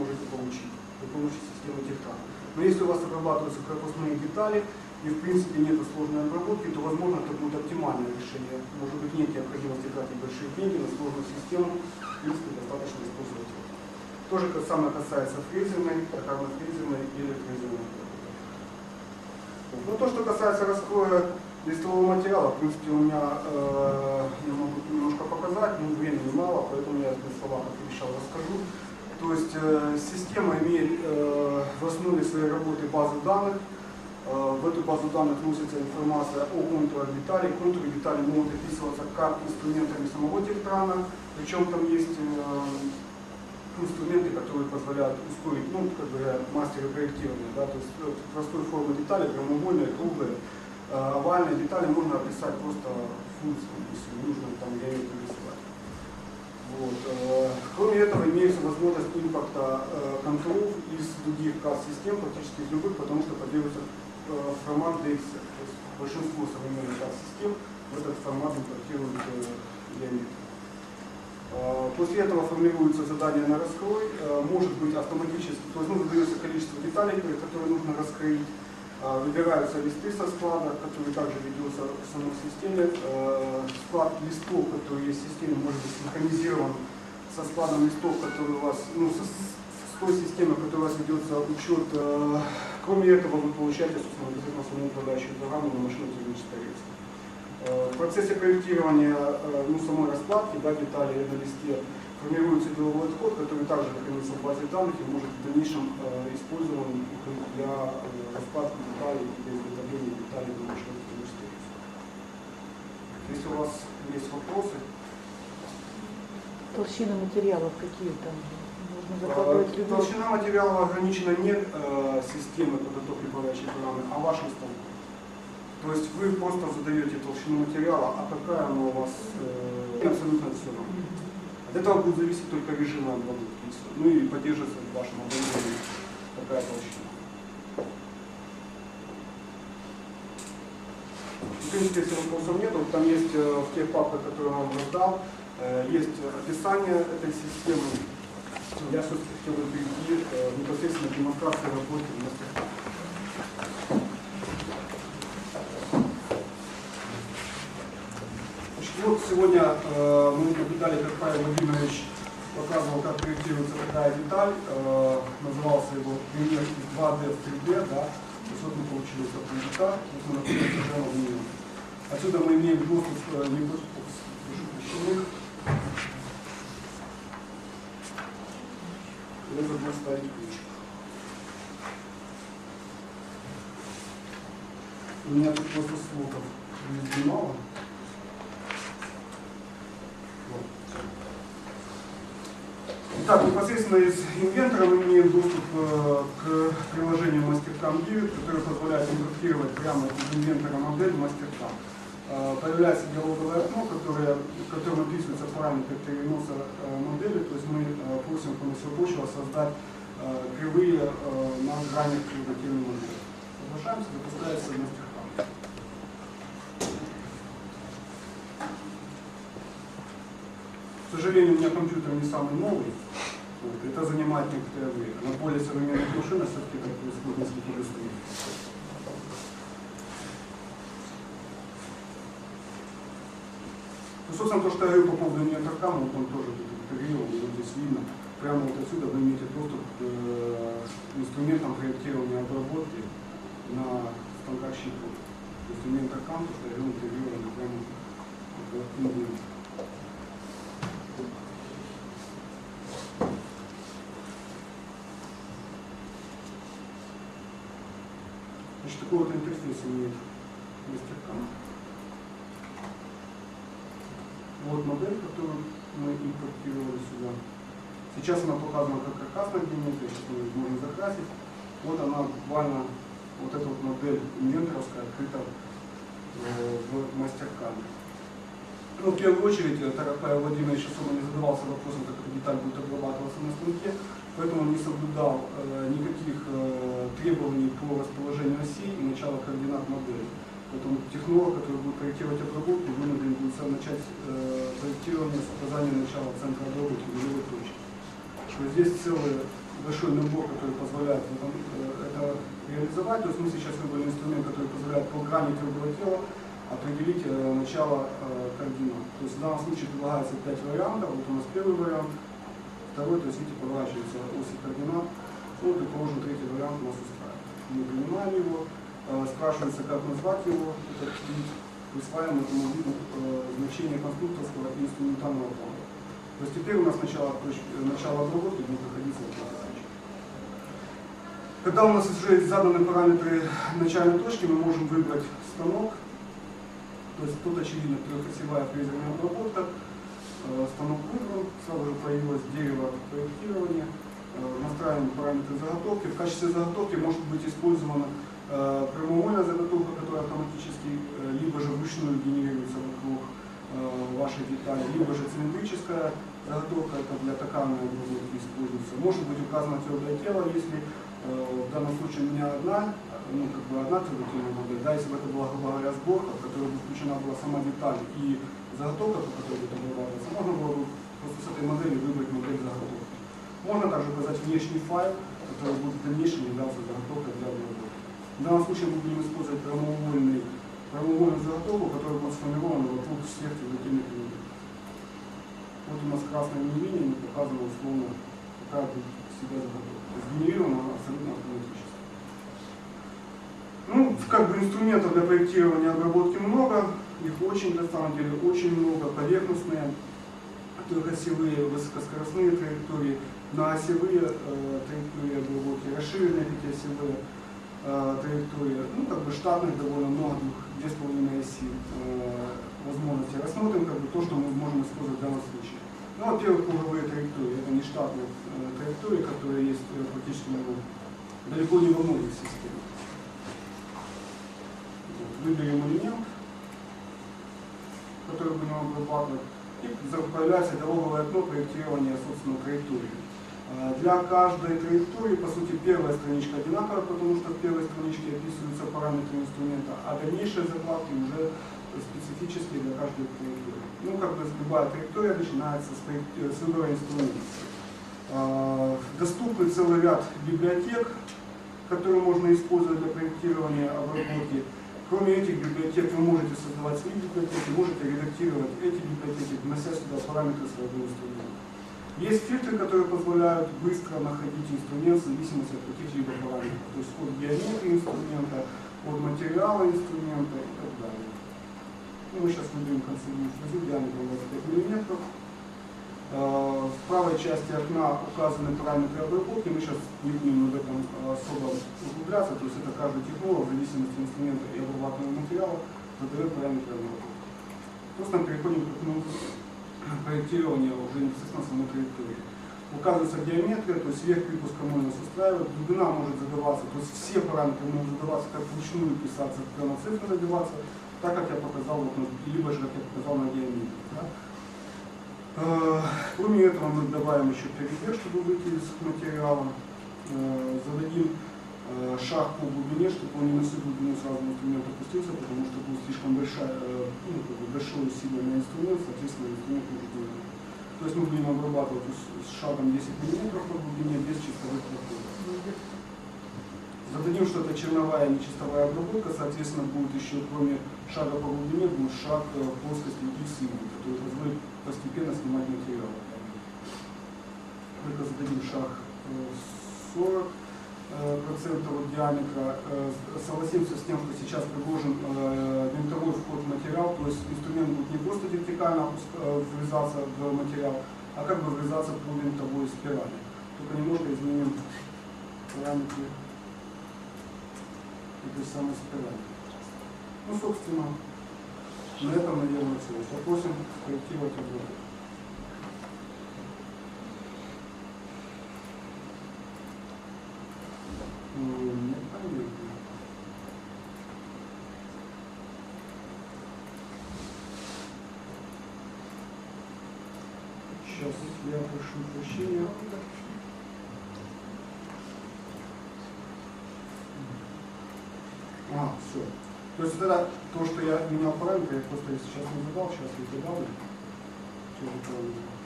сможете получить при помощи системы Техтан. Но если у вас обрабатываются корпусные детали и в принципе нет сложной обработки, то возможно это будет оптимальное решение. Может быть нет необходимости тратить большие деньги на сложную систему, в принципе достаточно использовать это. То же самое касается фрезерной, токарно-фрезерной или фрезерной. Ну, то, что касается раскроя листового материала, в принципе, у меня, э, я могу немножко показать, но времени мало, поэтому я без слова, как обещал, расскажу. То есть э, система имеет э, в основе своей работы базу данных. Э, в эту базу данных вносится информация о контурах деталей. Контуры деталей могут описываться как инструментами самого Техтрана, причем там есть инструменты, которые позволяют ускорить, ну, как говорят, мастеры проектирования, да, то есть простой формы детали, прямоугольные, круглые, овальные детали можно описать просто функцией, если нужно там геометрию рисовать. Вот. э, Кроме этого, имеется возможность импорта э, контуров из других CAD-систем, практически из любых, потому что поддерживается э, формат DXF. То есть большинство современных CAD-систем в этот формат импортируют геометрию. Э, После этого формируется задание на раскрой, может быть автоматически, то есть ну, задается количество деталей, которые нужно раскроить, Э, выбираются листы со склада, которые также ведется в самой системе. Склад листов, который есть в системе, может быть синхронизирован со складом листов, который у вас, ну, со- с той системой, в которой у вас ведется учет. Э, Кроме этого, вы получаете, собственно, обязательно саму программу на машину технической версии. Э, В процессе проектирования э, ну, самой раскладки да, деталей на листе формируется деловой отход, который также находится в базе данных и может в дальнейшем э, использован для э, раскладки деталей и для изготовления деталей для машины технической версии. Если у вас есть вопросы, Толщина материалов какие там? Можно э, закладывать толщина материала ограничена не э, системой подготовки управляющей программы, а вашим столом. То есть вы просто задаете толщину материала, а какая она у вас э, абсолютно все равно. От этого будет зависеть только режим обработки. Ну и поддерживается в вашем оборудовании такая толщина. В принципе, если вопросов нет, вот там есть э, в тех папках, которые я вам раздал, есть описание этой системы. Я все-таки хотел бы перейти э, непосредственно к демонстрации работы Значит, вот сегодня э, мы наблюдали, как Павел Владимирович показывал, как проектируется такая деталь. Э, назывался его пример из 2D в 3D. Да? То есть вот мы получили такую деталь. Вот мы находимся в. Отсюда мы имеем доступ э, не забыл ставить ключик. У меня тут просто слотов не мало. Итак, непосредственно из инвентора мы имеем доступ э, к приложению MasterCam 9, которое позволяет импортировать прямо из инвентора модель MasterCam. Э, Появляется диалоговое окно, которое, в котором описываются параметры переноса э, модели, то есть мы э, просим помощью создать кривые на гранях приготовленной модели. Соглашаемся, запускается MasterCam. К сожалению, у меня компьютер не самый новый. Это занимает некоторое время. На более современных машинах все-таки это происходит несколько быстрее. Ну, собственно, то, что я говорю по поводу интеркама, вот он тоже интервью, вот здесь видно. Прямо вот отсюда вы имеете доступ к э, инструментам проектирования обработки на станках щитов. То есть у меня интеркам, то, что я говорю, интегрировано прямо в инвентарь. Значит, такой вот интерфейс имеет мастеркам. Вот модель, которую мы импортировали сюда. Сейчас она показана как каркасная геометрия, сейчас мы ее можем закрасить. Вот она буквально, вот эта вот модель инвенторовская, открыта э, в мастеркаме. Ну, в первую очередь, э, так как Павел Владимирович особо не задавался вопросом, как эта деталь будет обрабатываться на станке, поэтому не соблюдал э, никаких э, требований по расположению осей и начала координат модели. Поэтому технолог, который будет проектировать обработку, вынужден будет начать э, проектирование с указанием начала центра обработки нулевой точки. То есть здесь целый большой набор, который позволяет этом, э, это реализовать. То есть мы сейчас выбрали инструмент, который позволяет по грани круглого тела определить э, начало э, координат. То есть в данном случае предлагается 5 вариантов. Вот у нас первый вариант, второй, то есть видите, поворачивается оси координат. Ну, предположим, третий вариант нас устраивает. Мы принимаем его, спрашивается, как назвать его, этот вид, присваиваем этому виду э, значение конструкторского и инструментального плана. То есть теперь у нас начало, э, начало обработки будет находиться в точке. Когда у нас уже заданы параметры начальной точки, мы можем выбрать станок. То есть тут очевидно трехосевая фрезерная обработка. Э, Станок выбран, сразу же появилось дерево проектирования. Э, Настраиваем параметры заготовки. В качестве заготовки может быть использована э, прямоугольная заготовка, которая автоматически э, либо же вручную генерируется вокруг э, вашей детали, либо же цилиндрическая заготовка, это для токарной обработки используется. Может быть указано твердое тело, если э, в данном случае у меня одна, ну, как бы одна твердотельная модель, да, если бы это была, грубо говоря, сборка, в которой бы включена была сама деталь и заготовка, по которой будет обрабатываться, можно было бы просто с этой модели выбрать модель заготовки. Можно также указать внешний файл, который будет в дальнейшем являться заготовкой для обработки. В данном случае мы будем использовать прямоугольный, прямоугольную заготовку, которая будет сформирована вокруг всех твердотельных элементов. Вот у нас красной линией показано условно, какая будет себя заготовка. То есть генерирована она абсолютно автоматически. Ну, как бы инструментов для проектирования обработки много, их очень, на самом деле, очень много, поверхностные, трехосевые, высокоскоростные траектории, на осевые э, траектории обработки, расширенные пятиосевые э, траектории, ну, как бы штатных довольно много, двух, две с половиной оси э, возможностей. Рассмотрим как бы то, что мы можем использовать в данном случае. Ну, во-первых, круговые траектории, это не штатные э, траектории, которые есть э, практически на далеко не во многих системах. Вот, Выберем элемент, который будем обрабатывать, и появляется дороговое окно проектирования, собственно, траектории. А, Для каждой траектории, по сути, первая страничка одинаковая, потому что в первой страничке описываются параметры инструмента, а дальнейшие закладки уже специфические для каждой траектории. Ну, как бы любая траектория начинается с, проек- э, с выбора инструмента. А, Доступны целый ряд библиотек, которые можно использовать для проектирования обработки. Кроме этих библиотек вы можете создавать свои библиотеки, можете редактировать эти библиотеки, внося сюда параметры своего инструмента. Есть фильтры, которые позволяют быстро находить инструмент в зависимости от каких-либо параметров, то есть от геометрии инструмента, от материала инструмента и так далее. Ну, мы сейчас выберем фрезу диаметром 25 мм. В правой части окна указаны параметры обработки. Мы сейчас не будем об этом особо углубляться. То есть это каждый технолог, в зависимости от инструмента и обрабатываемого материала, задает параметры обработки. Просто переходим к окну проектирования уже непосредственно самой траектории. Указывается геометрия, то есть верх припуска можно устраивать, глубина может задаваться, то есть все параметры могут задаваться как вручную писаться, как на цифры задаваться, так как я показал, вот, либо же как я показал на геометрии. да. Э, Кроме этого мы добавим еще перевес, чтобы выйти из материала. Э, Зададим э, шаг по глубине, чтобы он не на всю глубину сразу инструмент опустился, потому что будет слишком большая, э, ну, как бы большое усилие на инструмент, соответственно инструмент вылететь. То есть мы будем обрабатывать с с шагом 10 мм по глубине без чистовых проходов. Зададим, что это черновая и нечистовая обработка, соответственно, будет еще, кроме шага по глубине, будет шаг э, плоскости гипса, который позволит постепенно снимать материал. Только зададим шаг э, 40 э, процентов от диаметра. Э, Согласимся с тем, что сейчас предложен э, винтовой вход в материал, то есть инструмент будет не просто вертикально э, врезаться в материал, а как бы врезаться по винтовой спирали. Только немножко изменим параметры этой самой спирали. Ну, собственно, на этом, наверное, все. Попросим корректировать обработку. Сейчас я прошу прощения. А, все. То есть это то, что я менял параметры, я просто сейчас не задал, сейчас я добавлю. Правильно.